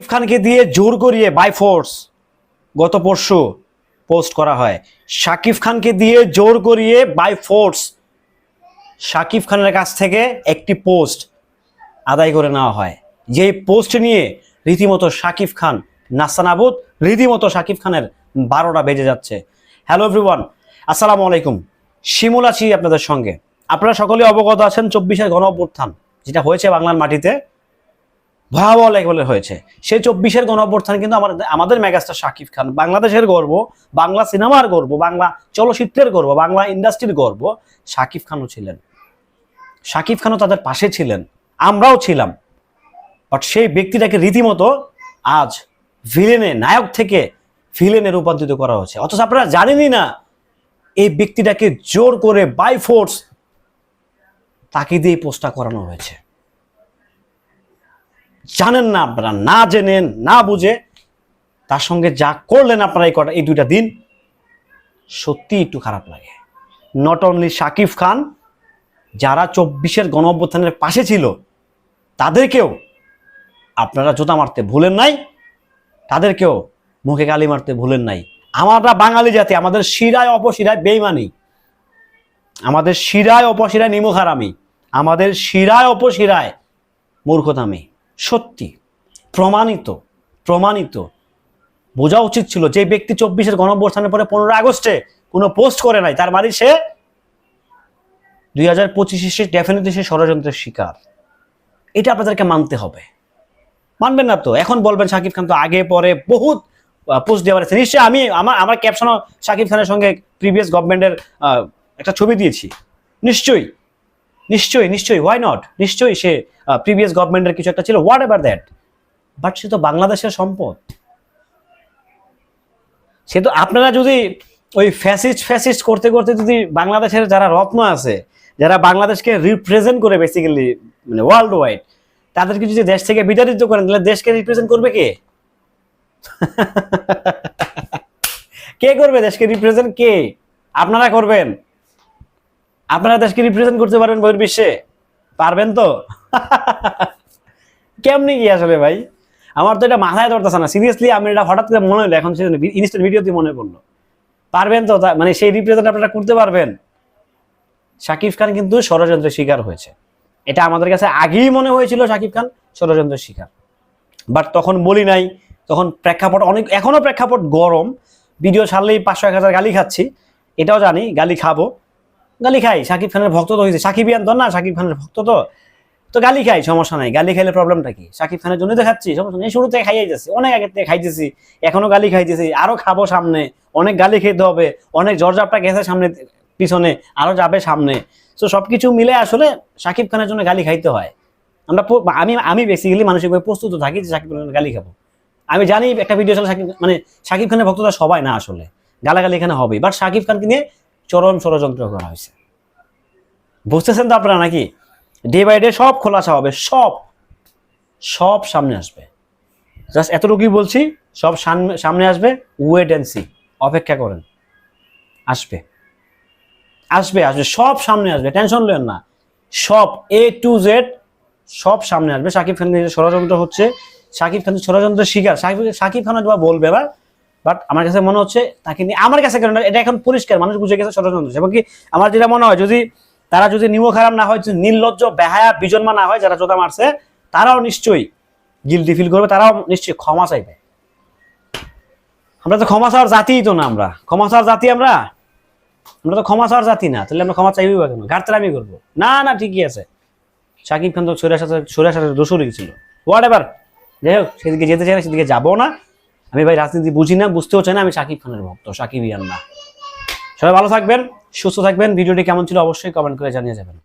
খানকে দিয়ে জোর করিয়ে বাই ফোর্স গত পরশু পোস্ট করা হয়। শাকিব খানকে দিয়ে জোর করিয়ে বাই ফোর্স শাকিব খানের কাছ থেকে একটি পোস্ট আদায় করে নেওয়া হয়। যেই পোস্ট নিয়ে রীতিমতো শাকিব খান নাসানাবুদ রীতিমতো শাকিব খানের বারোটা বেজে যাচ্ছে। হ্যালো এভরিওয়ান আসসালামু আলাইকুম। শিমুল আছি আপনাদের সঙ্গে। আপনারা সকলে অবগত আছেন চব্বিশের গণ অভ্যুত্থান যেটা হয়েছে বাংলার মাটিতে। ভয়াবহ লেভেলের হয়েছে। সেই চব্বিশের গণ অভ্যুত্থান কিন্তু আমাদের আমাদের মেগাস্টার শাকিব খান, বাংলাদেশের গর্ব, বাংলা সিনেমার গর্ব, বাংলা চলচ্চিত্রের গর্ব, বাংলা ইন্ডাস্ট্রির গর্ব, শাকিব খানও ছিলেন। শাকিব খানও তাদের পাশে ছিলেন, আমরাও ছিলাম। বাট সেই ব্যক্তিটাকে রীতিমতো আজ ভিলেনে নায়ক থেকে ভিলেনে রূপান্তরিত করা হয়েছে। অথচ আপনারা জানেনই না, এই ব্যক্তিটাকে জোর করে বাই ফোর্স তাকে দিয়ে পোস্টটা করানো হয়েছে। জানেন না আপনারা, না জেনেন, না বুঝে, তার সঙ্গে যা করলেন আপনারা এই কটা এই দুইটা দিন সত্যি একটু খারাপ লাগে। নট অনলি শাকিব খান, যারা চব্বিশের গণ অভ্যুত্থানের পাশে ছিল, তাদেরকেও আপনারা জোতা মারতে ভুলেন নাই, তাদেরকেও মুখে গালি মারতে ভুলেন নাই। আমরা বাঙালি জাতি, আমাদের শিরায় অপশিরায় বেইমানি। আমাদের শিরায় অপশিরায় নিমুখারামি আমাদের শিরায় অপশিরায় মূর্খতামি। সত্যি, প্রমাণিত প্রমাণিত। বোঝা উচিত ছিল যে ব্যক্তি চব্বিশের গণঅভ্যুত্থানের পরে পনেরো আগস্টে কোনো পোস্ট করে নাই, তার মানে সে দুই হাজার পঁচিশে সে ডেফিনেটলি সে ষড়যন্ত্রের শিকার। এটা আপনাদেরকে মানতে হবে। মানবেন না তো? এখন বলবেন শাকিব খান তো আগে পরে বহুত পোস্ট দেওয়ার আছে নিশ্চয়ই আমি, আমার আমার ক্যাপশনও শাকিব খানের সঙ্গে প্রিভিয়াস গভর্নমেন্টের একটা ছবি দিয়েছি। নিশ্চয়ই। নিশ্চয়ই নিশ্চয়ই হোয়াই নট নিশ্চয়ই সে প্রিভিয়াস গভর্নমেন্টের কিছু একটা ছিল হোয়াট এভার দ্যাট বাট সে তো বাংলাদেশের সম্পদ। সে তো আপনারা যদি ওই ফ্যাসিস্ট ফ্যাসিস্ট করতে করতে যদি বাংলাদেশের যারা রত্ন আছে, যারা বাংলাদেশকে রিপ্রেজেন্ট করে বেসিক্যালি মানে ওয়ার্ল্ড ওয়াইড তাদেরকে যদি দেশ থেকে বিতাড়িত করেন, তাহলে দেশকে রিপ্রেজেন্ট করবে কে? কে করবে দেশকে রিপ্রেজেন্ট কে? আপনারা করবেন। আপনারা দেশকে রিপ্রেজেন্ট করতে পারবেন বহির্বিশ্বে পারবেন তো? কেমনি কি আসলে ভাই? আমার তো এটা মাথায় ধরতেছে না। সিরিয়াসলি আমি এটা হঠাৎ করে মনে হলো, এখন ইনস্ট্যান্ট ভিডিওতে মনে পড়ল। পারবেন তো? মানে সেই রিপ্রেজেন্ট আপনারা করতে পারবেন। শাকিব খান কিন্তু ষড়যন্ত্রের শিকার হয়েছে। এটা আমাদের কাছে আগেই মনে হয়েছিল শাকিব খান ষড়যন্ত্রের শিকার। বাট তখন বলি নাই, তখন প্রেক্ষাপট অনেক এখনও প্রেক্ষাপট গরম। ভিডিও ছাড়লেই পাঁচশো এক হাজার গালি খাচ্ছি। এটাও জানি, গালি খাব। গালি খাই। শাকিব খানের ভক্ত তো হয়েছে। সাকিবিয়ান তো না শাকিব খানের ভক্ত তো। তো গালি খাই, সমস্যা নাই। গালি খাইলে প্রবলেমটা কি? শাকিব খানের জন্যই তো খাচ্ছি, সমস্যা নেই। শুরু থেকে খাইয়াই যাচ্ছি। অনেক আগে থেকে খাইতেছি, এখনও গালি খাইতেছি। আরও খাব সামনে। অনেক গালি খেতে হবে। অনেক জর্জাপটা গেছে সামনে, পিছনে। আরও যাবে সামনে। তো সবকিছু মিলে আসলে শাকিব খানের জন্য গালি খাইতে হয়। আমরা আমি আমি বেসিক্যালি মানসিকভাবে প্রস্তুত থাকি যে শাকিব খানের গালি খাব। আমি জানি একটা ভিডিও চলে শাকিব মানে শাকিব খানের ভক্তরা সবাই না আসলে। গালাগালি এখানে হবে বাট শাকিব খানকে নিয়ে চরম ষড়যন্ত্র করা হয়েছে। বুঝতেছেন তো আপনারা নাকি? ডে বাই ডে সব খোলাসা হবে, সব সব সামনে আসবে। জাস্ট এতটুকুই বলছি, সব সামনে আসবে ওয়েট অ্যান্ড সি অপেক্ষা করেন, আসবে। আসবে আসবে, সব সামনে আসবে, টেনশন নেন না। সব এ টু জেড সব সামনে আসবে। সাকিব খানের ষড়যন্ত্র হচ্ছে, সাকিব খানের ষড়যন্ত্রের শিকার, সাকিব সাকিব খান বা বলবে না বাট আমার কাছে মনে হচ্ছে তাকে নিয়ে আমার কাছে কেন এটা এখন পরিষ্কার, মানুষ বুঝে গেছে, ষড়যন্ত্র এবং কি আমার যেটা মনে হয়, যদি তারা যদি নিমো খারাপ না হয় নির্লজ্জ, বেহায়া, বিজন্মা না হয়, যারা জোতা মারছে, তারাও নিশ্চয়ই গিলটি ফিল করবে, তারাও নিশ্চয়ই ক্ষমা চাইবে। আমরা তো ক্ষমা চাওয়ার জাতিই তো না আমরা। ক্ষমা চাওয়ার জাতি আমরা? আমরা তো ক্ষমা চাওয়ার জাতি না, তাহলে আমরা ক্ষমা চাইবই বা কেন? ঘাটতারামি করব। না না, ঠিকই আছে। সাকিব খান তো সুরের সাথে সুরের সাথে দোষরই ছিল। হোয়াট এভার যাই হোক, সেদিকে যেতে চাই না, সেদিকে যাব না। আমি ভাই রাজনীতি বুঝি না, বুঝতেও চাই না, আমি সাকিব খানের ভক্ত সাকিব ইয়ান না সবাই ভালো থাকবেন, সুস্থ থাকবেন, ভিডিওটি কেমন ছিল অবশ্যই কমেন্ট করে জানিয়ে যাবেন।